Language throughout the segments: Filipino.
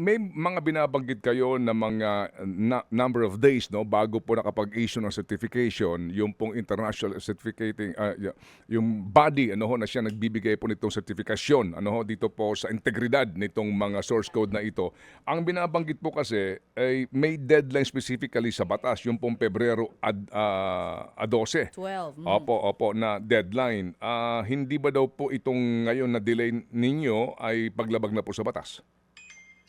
may mga binabanggit kayo na mga na- number of days no bago po nakapag-issue ng certification, yung pong international certificating y- yung body ano ho na siya nagbibigay po nitong sertifikasyon ano ho dito po sa integridad nitong mga source code na ito. Ang binabanggit po kasi ay may deadline specifically sa batas, yung pong Pebrero ad, ah, a 12. 12. mm. Opo, opo, na deadline. Ah, hindi ba daw po itong ngayon na delay ninyo ay paglabag na po sa batas?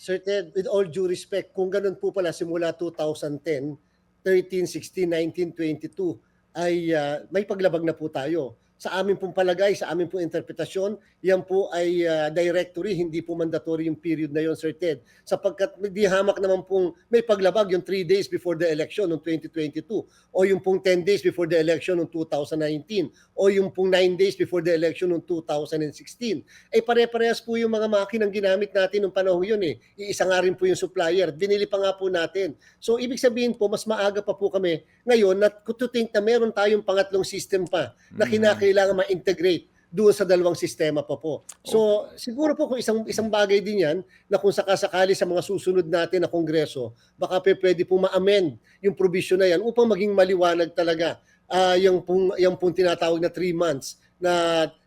Sir Ted, with all due respect, kung ganun po pala simula 2010, 13, 16, 19, 22, ay ah, may paglabag na po tayo. Sa amin pong palagay, sa amin pong interpretasyon, yan po ay ah, directory, hindi po mandatory yung period na yon Sir Ted. Sapagkat di hamak naman pong may paglabag yung 3 days before the election noong 2022 o yung pong 10 days before the election noong 2019 o yung pong 9 days before the election noong 2016 eh pare-parehas po yung mga makinang ginamit natin nung panahon yun eh. Iisa nga rin po yung supplier. Binili pa nga po natin. So ibig sabihin po, mas maaga pa po kami ngayon na to think na meron tayong pangatlong system pa na kinakailangan ma-integrate doon sa dalawang sistema pa po. So siguro po kung isang isang bagay din yan na kung sakasakali sa mga susunod natin na kongreso, baka pe pwede po ma-amend yung provision na yan upang maging maliwanag talaga ah yung pong yung pong tinatawag na 3 months na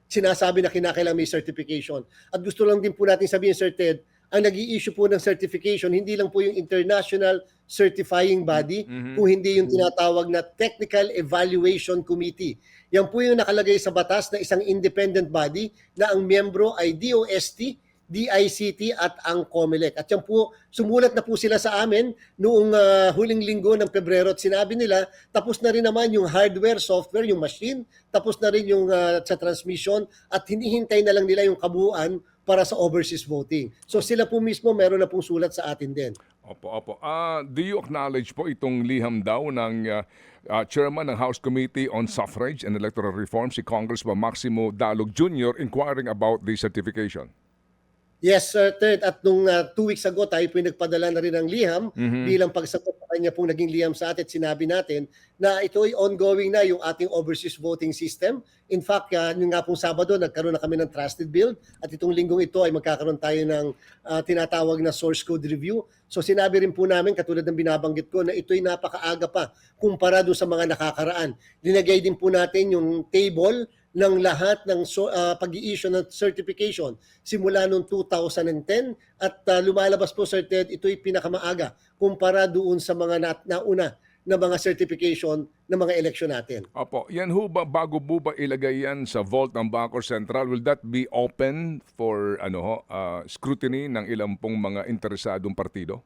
sinasabi na kinakailangan may certification. At gusto lang din po natin sabihin, Sir Ted, ang nag issue po ng certification, hindi lang po yung International Certifying Body, Mhm. kung hindi yung tinatawag na Technical Evaluation Committee. Yan po yung nakalagay sa batas na isang independent body na ang miyembro ay DOST, DICT at ang COMELEC. At yan po, sumulat na po sila sa amin noong ah, huling linggo ng Pebrero at sinabi nila, tapos na rin naman yung hardware, software, yung machine, tapos na rin yung ah, sa transmission at hinihintay na lang nila yung kabuuan para sa overseas voting. So sila po mismo meron na pong sulat sa atin din. Opo, opo. Ah, do you acknowledge po itong liham daw ng ah, ah, chairman ng House Committee on Suffrage and Electoral Reform, si Congressman Maximo Dalog Jr., inquiring about the certification? Yes, sir, Ted. At nung uh, two weeks ago, tayo po nagpadala na rin ng liham Mhm. bilang pagsagot sa kanya pong naging liham sa atin. Sinabi natin na ito ay ongoing na yung ating overseas voting system. In fact, uh, yung nga pong Sabado, nagkaroon na kami ng trusted build at itong linggong ito ay magkakaroon tayo ng uh, tinatawag na source code review. So sinabi rin po namin, katulad ng binabanggit ko, na ito'y napakaaga pa kumpara doon sa mga nakakaraan. Linagay din po natin yung table ng lahat ng so, ah, pag-i-issue ng certification simula noong 2010 at ah, lumalabas po Sir Ted ito'y pinakamaaga kumpara doon sa mga na- nauna na mga certification ng mga eleksyon natin. Opo, yan ho ba, bago po ba ilagay yan sa vault ng Bangko Sentral, will that be open for ano ho, ah, scrutiny ng ilang pong mga interesadong partido?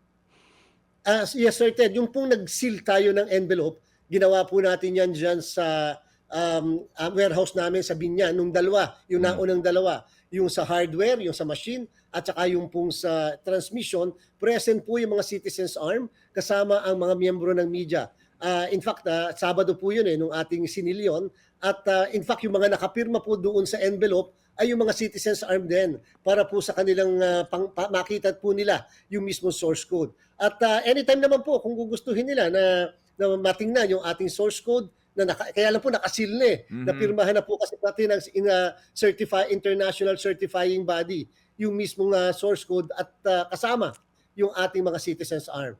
Ah, yes Sir Ted, yung pong nag-seal tayo ng envelope, ginawa po natin yan dyan sa um, ah, warehouse namin sa Binyan, nung dalawa, yung naunang dalawa, yung sa hardware, yung sa machine, at saka yung pong sa transmission, present po yung mga citizens arm kasama ang mga miyembro ng media. Ah, in fact, ah, Sabado po yun eh, nung ating sinilyon. At ah, in fact, yung mga nakapirma po doon sa envelope ay yung mga citizens arm din para po sa kanilang ah, pang, pa- makita po nila yung mismo source code. At ah, anytime naman po kung gugustuhin nila na, na matingnan yung ating source code na naka, kaya lang po nakasil na eh. Mhm. Napirmahan na po kasi pati ng in, ah, certify, international certifying body yung mismong ah, source code at ah, kasama yung ating mga citizens arm.